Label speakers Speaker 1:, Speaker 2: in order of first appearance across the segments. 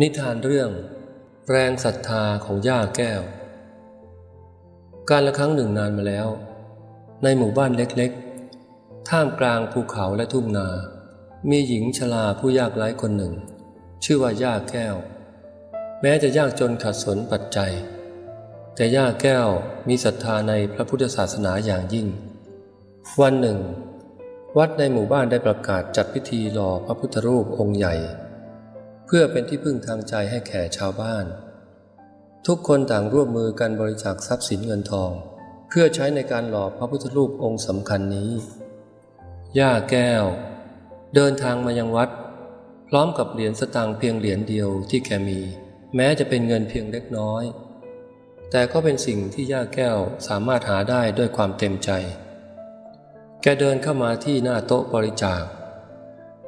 Speaker 1: นิทานเรื่อง แรงศรัทธาของย่าแก้ว การละครั้งหนึ่งนานมาแล้ว ในหมู่บ้านเล็กๆ ท่ามกลางภูเขาและทุ่งนา มีหญิงชราผู้ยากไร้คนหนึ่ง ชื่อว่าย่าแก้ว แม้จะยากจนขัดสนปัจจัย แต่ย่าแก้วมีศรัทธาในพระพุทธศาสนาอย่างยิ่ง วันหนึ่ง วัดในหมู่บ้านได้ประกาศจัดพิธีหล่อพระพุทธรูปองค์ใหญ่ พื่อเป็นที่พึ่งทางใจให้แก่ชาวบ้าน ทุกคนต่างร่วมมือกันบริจาคทรัพย์สินเงินทอง เพื่อใช้ในการหล่อพระพุทธรูปองค์สำคัญนี้ ย่าแก้ว เดินทางมายังวัด พร้อมกับเหรียญสตางค์เพียงเหรียญเดียวที่แกมี แม้จะเป็นเงินเพียงเล็กน้อย แต่ก็เป็นสิ่งที่ย่าแก้วสามารถหาได้ด้วยความเต็มใจ แกเดินเข้ามาที่หน้าโต๊ะบริจาค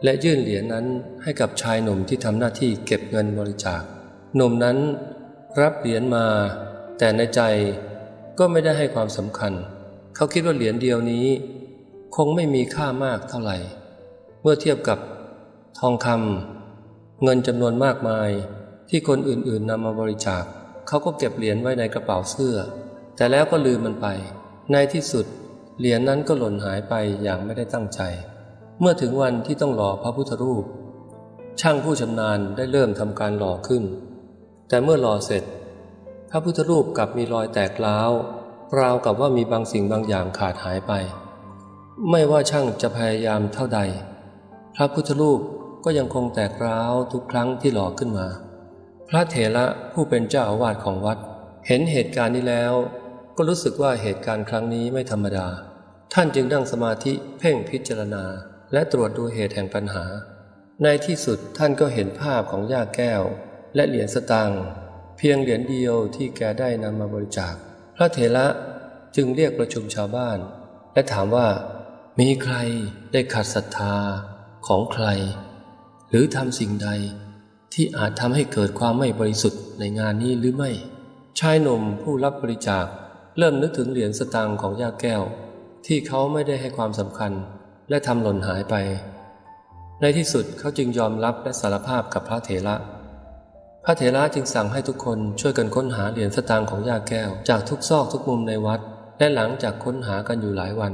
Speaker 1: และยื่นเหรียญนั้นให้กับชายหนุ่มที่ทำหน้าที่เก็บเงินบริจาค หนุ่มนั้นรับเหรียญมา แต่ในใจก็ไม่ได้ให้ความสำคัญ เขาคิดว่าเหรียญเดียวนี้ คงไม่มีค่ามากเท่าไหร่ เมื่อเทียบกับทองคำเงินจำนวนมากมายที่คนอื่นๆนำมาบริจาค เขาก็เก็บเหรียญไว้ในกระเป๋าเสื้อ แต่แล้วก็ลืมมันไป ในที่สุดเหรียญนั้นก็หล่นหายไปอย่างไม่ได้ตั้งใจ เมื่อถึงวันที่ต้องหล่อพระพุทธรูป ช่างผู้ชำนาญได้เริ่มทำการหล่อขึ้น แต่เมื่อหล่อเสร็จ พระพุทธรูปกลับมีรอยแตกร้าวราวกับว่ามีบางสิ่งบางอย่างขาดหายไป ไม่ว่าช่างจะพยายามเท่าใด พระพุทธรูปก็ยังคงแตกร้าวทุกครั้งที่หล่อขึ้นมา พระเถระผู้เป็นเจ้าอาวาสของวัด เห็นเหตุการณ์นี้แล้ว ก็รู้สึกว่าเหตุการณ์ครั้งนี้ไม่ธรรมดา ท่านจึงนั่งสมาธิเพ่งพิจารณา และตรวจดูเหตุแห่งปัญหา ในที่สุดท่านก็เห็นภาพของย่าแก้ว และเหรียญสตางเพียงเหรียญเดียวที่แกได้นำมาบริจาค พระเถระจึงเรียกประชุมชาวบ้าน และถามว่า มีใครได้ขัดศรัทธาของใคร หรือทำสิ่งใดที่อาจทำให้เกิดความไม่บริสุทธิ์ในงานนี้หรือไม่ ชายหนุ่มผู้รับบริจาค เริ่มนึกถึงเหรียญสตางค์ของย่าแก้ว ที่เขาไม่ได้ให้ความสำคัญ และทำหล่นหายไป ในที่สุดเขาจึงยอมรับและสารภาพกับพระเถระ พระเถระจึงสั่งให้ทุกคนช่วยกันค้นหาเหรียญสตางค์ของย่าแก้ว จากทุกซอกทุกมุมในวัด และหลังจากค้นหากันอยู่หลายวัน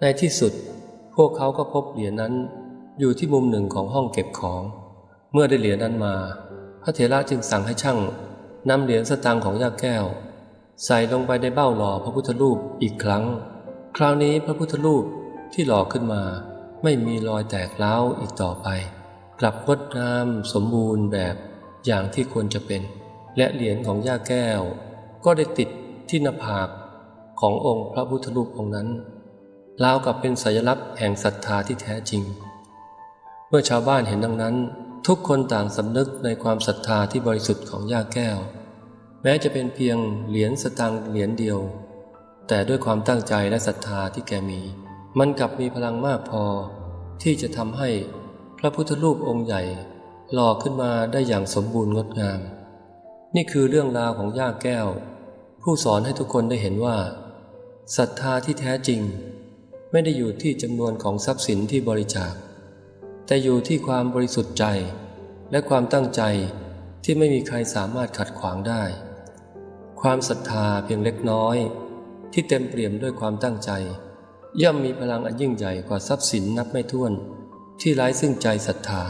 Speaker 1: ในที่สุด พวกเขาก็พบเหรียญนั้น อยู่ที่มุมหนึ่งของห้องเก็บของ เมื่อได้เหรียญนั้นมา พระเถระจึงสั่งให้ช่างนำเหรียญสตางค์ของย่าแก้ว ใส่ลงไปในเบ้าหล่อพระพุทธรูปอีกครั้ง คราวนี้พระพุทธรูป ที่หล่อขึ้นมา ไม่มีรอยแตกร้าอีกต่อไป กลับงดงามสมบูรณ์แบบอย่างที่ควรจะเป็น และเหรียญของย่าแก้ว ก็ได้ติดที่หน้าผากขององค์พระพุทธรูปองค์นั้นราวกับเป็นสัญลักษณ์แห่งศรัทธาที่แท้จริง เมื่อชาวบ้านเห็นดังนั้น ทุกคนต่างสำนึกในความศรัทธาที่บริสุทธิ์ของย่าแก้ว แม้จะเป็นเพียงเหรียญสตางค์เหรียญเดียว แต่ด้วยความตั้งใจและศรัทธาที่แกมี มันกลับมีพลังมากพอ ที่จะทำให้พระพุทธรูปองค์ใหญ่หล่อขึ้นมาได้อย่างสมบูรณ์งดงาม นี่คือเรื่องราวของย่าแก้ว ผู้สอนให้ทุกคนได้เห็นว่าศรัทธาที่แท้จริง ไม่ได้อยู่ที่จำนวนของทรัพย์สินที่บริจาค แต่อยู่ที่ความบริสุทธิ์ใจ และความตั้งใจที่ไม่มีใครสามารถขัดขวางได้ ความศรัทธาเพียงเล็กน้อย ที่เต็มเปี่ยมด้วยความตั้งใจ ย่อมมีพลังอันยิ่งใหญ่กว่าทรัพย์สินนับไม่ถ้วน ที่ไร้ซึ่งใจศรัทธา